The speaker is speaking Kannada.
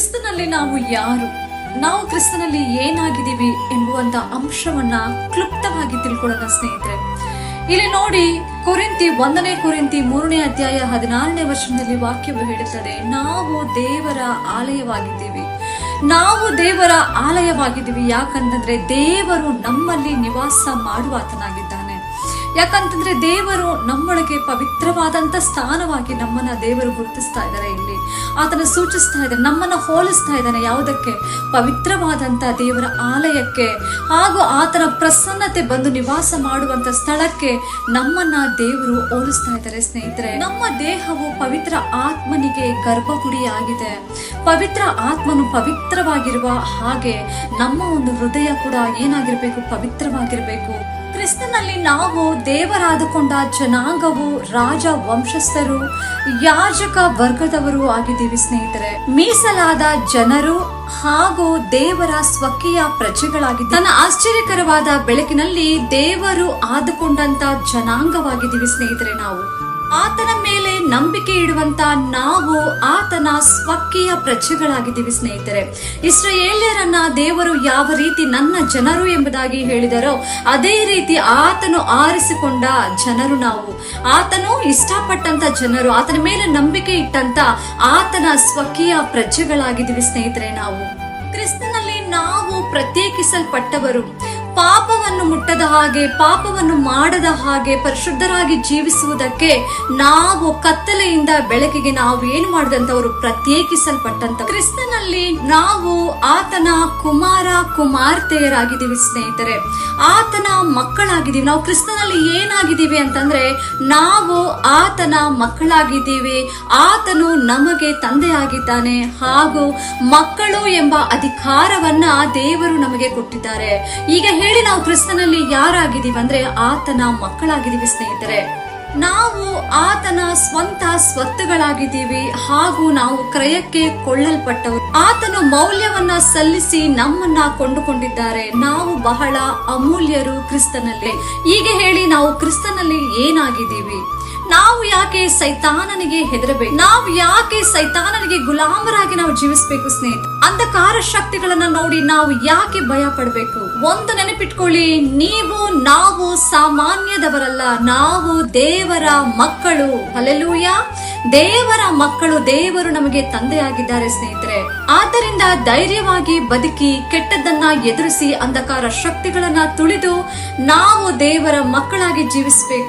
ಕ್ರಿಸ್ತನಲ್ಲಿ ನಾವು ಯಾರು? ನಾವು ಕ್ರಿಸ್ತನಲ್ಲಿ ಏನಾಗಿದ್ದೀವಿ ಎಂಬುವಂತ ಅಂಶವನ್ನ ಕ್ಲುಪ್ತವಾಗಿ ತಿಳ್ಕೊಳ್ಳೋಣ ಸ್ನೇಹಿತರೆ. ಇಲ್ಲಿ ನೋಡಿ ಕುರಿಂತಿ ಒಂದನೇ ಕುರಿಂತಿ ಮೂರನೇ ಅಧ್ಯಾಯ ಹದಿನಾರನೇ ವರ್ಷದಲ್ಲಿ ವಾಕ್ಯವು ಹೇಳುತ್ತದೆ, ನಾವು ದೇವರ ಆಲಯವಾಗಿದ್ದೀವಿ. ನಾವು ದೇವರ ಆಲಯವಾಗಿದ್ದೀವಿ. ಯಾಕಂತಂದ್ರೆ ದೇವರು ನಮ್ಮಲ್ಲಿ ನಿವಾಸ ಮಾಡುವಾತನಾಗಿದ್ದಾನೆ. ಯಾಕಂತಂದ್ರೆ ದೇವರು ನಮ್ಮೊಳಗೆ ಪವಿತ್ರವಾದಂತ ಸ್ಥಾನವಾಗಿ ನಮ್ಮನ್ನ ದೇವರು ಗುರುತಿಸ್ತಾ ಇದ್ದಾರೆ ಇಲ್ಲಿ. ಆತನ ಸೂಚಿಸ್ತಾ ಇದ್ದಾನೆ ನಮ್ಮನ್ನ ಹೋಲಿಸ್ತಾ ಇದ್ದಾನೆ ಯಾವುದಕ್ಕೆ? ಪವಿತ್ರವಾದಂತ ದೇವರ ಆಲಯಕ್ಕೆ. ಹಾಗೂ ಆತನ ಪ್ರಸನ್ನತೆ ಬಂದು ನಿವಾಸ ಮಾಡುವಂತ ಸ್ಥಳಕ್ಕೆ ನಮ್ಮನ್ನ ದೇವರು ಹೋಲಿಸ್ತಾ ಇದ್ದಾರೆ ಸ್ನೇಹಿತರೆ. ನಮ್ಮ ದೇಹವು ಪವಿತ್ರ ಆತ್ಮನಿಗೆ ಗರ್ಭಗುಡಿಯಾಗಿದೆ. ಪವಿತ್ರ ಆತ್ಮನು ಪವಿತ್ರವಾಗಿರುವ ಹಾಗೆ ನಮ್ಮ ಒಂದು ಹೃದಯ ಕೂಡ ಏನಾಗಿರ್ಬೇಕು? ಪವಿತ್ರವಾಗಿರ್ಬೇಕು. ಕ್ರಿಸ್ತನಲ್ಲಿ ನಾವು ದೇವರಾದುಕೊಂಡ ಜನಾಂಗವು ರಾಜ ವಂಶಸ್ಥರು, ಯಾಜಕ ವರ್ಗದವರು ಆಗಿದ್ದೀವಿ ಸ್ನೇಹಿತರೆ. ಮೀಸಲಾದ ಜನರು ಹಾಗೂ ದೇವರ ಸ್ವಕೀಯ ಪ್ರಜೆಗಳಾಗಿದ್ದ ತನ್ನ ಆಶ್ಚರ್ಯಕರವಾದ ಬೆಳಕಿನಲ್ಲಿ ದೇವರು ಆದುಕೊಂಡಂತ ಜನಾಂಗವಾಗಿದ್ದೀವಿ ಸ್ನೇಹಿತರೆ ನಾವು. ಆತನ ನಂಬಿಕೆ ಇಡುವಂತ ನಾವು ಆತನ ಸ್ವಕೀಯ ಪ್ರಜೆಗಳಾಗಿದ್ದೀವಿ ಸ್ನೇಹಿತರೆ. ಇಸ್ರೇಲಿಯರನ್ನ ದೇವರು ಯಾವ ರೀತಿ ನನ್ನ ಜನರು ಎಂಬುದಾಗಿ ಹೇಳಿದರೋ, ಅದೇ ರೀತಿ ಆತನು ಆರಿಸಿಕೊಂಡ ಜನರು ನಾವು. ಆತನು ಇಷ್ಟಪಟ್ಟಂತ ಜನರು, ಆತನ ಮೇಲೆ ನಂಬಿಕೆ ಇಟ್ಟಂತ ಆತನ ಸ್ವಕೀಯ ಪ್ರಜೆಗಳಾಗಿದ್ದೀವಿ ಸ್ನೇಹಿತರೆ ನಾವು. ಕ್ರಿಸ್ತನಲ್ಲಿ ನಾವು ಪ್ರತ್ಯೇಕಿಸಲ್ಪಟ್ಟವರು. ಪಾಪವನ್ನು ಮುಟ್ಟದ ಹಾಗೆ, ಪಾಪವನ್ನು ಮಾಡದ ಹಾಗೆ, ಪರಿಶುದ್ಧರಾಗಿ ಜೀವಿಸುವುದಕ್ಕೆ ನಾವು ಕತ್ತಲೆಯಿಂದ ಬೆಳಕಿಗೆ ನಾವು ಏನು ಮಾಡಿದಂತವರು ಪ್ರತ್ಯೇಕಿಸಲ್ಪಟ್ಟಂತ ಕ್ರಿಸ್ತನಲ್ಲಿ ನಾವು ಆತನ ಕುಮಾರ, ಕುಮಾರ್ತೆಯರಾಗಿದ್ದೀವಿ ಸ್ನೇಹಿತರೆ. ಆತನ ಮಕ್ಕಳಾಗಿದ್ದೀವಿ. ನಾವು ಕ್ರಿಸ್ತನಲ್ಲಿ ಏನಾಗಿದ್ದೀವಿ ಅಂತಂದ್ರೆ, ನಾವು ಆತನ ಮಕ್ಕಳಾಗಿದ್ದೀವಿ. ಆತನು ನಮಗೆ ತಂದೆಯಾಗಿದ್ದಾನೆ. ಹಾಗೂ ಮಕ್ಕಳು ಎಂಬ ಅಧಿಕಾರವನ್ನ ದೇವರು ನಮಗೆ ಕೊಟ್ಟಿದ್ದಾರೆ. ಈಗ ಹೇಳಿ ನಾವು ಕ್ರಿಸ್ತನಲ್ಲಿ ಯಾರಾಗಿದ್ದೀವಿ ಅಂದ್ರೆ ಆತನ ಮಕ್ಕಳಾಗಿದ್ದೀವಿ ಸ್ನೇಹಿತರೆ. ನಾವು ಆತನ ಸ್ವಂತ ಸ್ವತ್ತುಗಳಾಗಿದ್ದೀವಿ ಹಾಗೂ ನಾವು ಕ್ರಯಕ್ಕೆ ಕೊಳ್ಳಲ್ಪಟ್ಟವು ಆತನು ಮೌಲ್ಯವನ್ನ ಸಲ್ಲಿಸಿ ನಮ್ಮನ್ನ ಕೊಂಡುಕೊಂಡಿದ್ದಾರೆ. ನಾವು ಬಹಳ ಅಮೂಲ್ಯರು ಕ್ರಿಸ್ತನಲ್ಲಿ. ಹೀಗೆ ಹೇಳಿ ನಾವು ಕ್ರಿಸ್ತನಲ್ಲಿ ಏನಾಗಿದ್ದೀವಿ? ನಾವು ಯಾಕೆ ಸೈತಾನನಿಗೆ ಹೆದರಬೇಕು? ನಾವು ಯಾಕೆ ಸೈತಾನನಿಗೆ ಗುಲಾಮರಾಗಿ ನಾವು ಜೀವಿಸಬೇಕು ಸ್ನೇಹಿತ ಅಂಧಕಾರ ಶಕ್ತಿಗಳನ್ನ ನೋಡಿ ನಾವು ಯಾಕೆ ಭಯ ಪಡಬೇಕು ಒಂದು ನೆನಪಿಟ್ಕೊಳ್ಳಿ, ನೀವು ನಾವು ಸಾಮಾನ್ಯದವರಲ್ಲ, ನಾವು ದೇವರ ಮಕ್ಕಳು. ಅಲ್ಲೆಲ್ಲೂಯ ದೇವರ ಮಕ್ಕಳು ದೇವರು ನಮಗೆ ತಂದೆಯಾಗಿದ್ದಾರೆ ಸ್ನೇಹಿತರೆ. ಆದ್ದರಿಂದ ಧೈರ್ಯವಾಗಿ ಬದುಕಿ ಕೆಟ್ಟದ್ದನ್ನ ಎದುರಿಸಿ ಅಂಧಕಾರ ಶಕ್ತಿಗಳನ್ನ ತುಳಿದು ನಾವು ದೇವರ ಮಕ್ಕಳಾಗಿ ಜೀವಿಸಬೇಕು.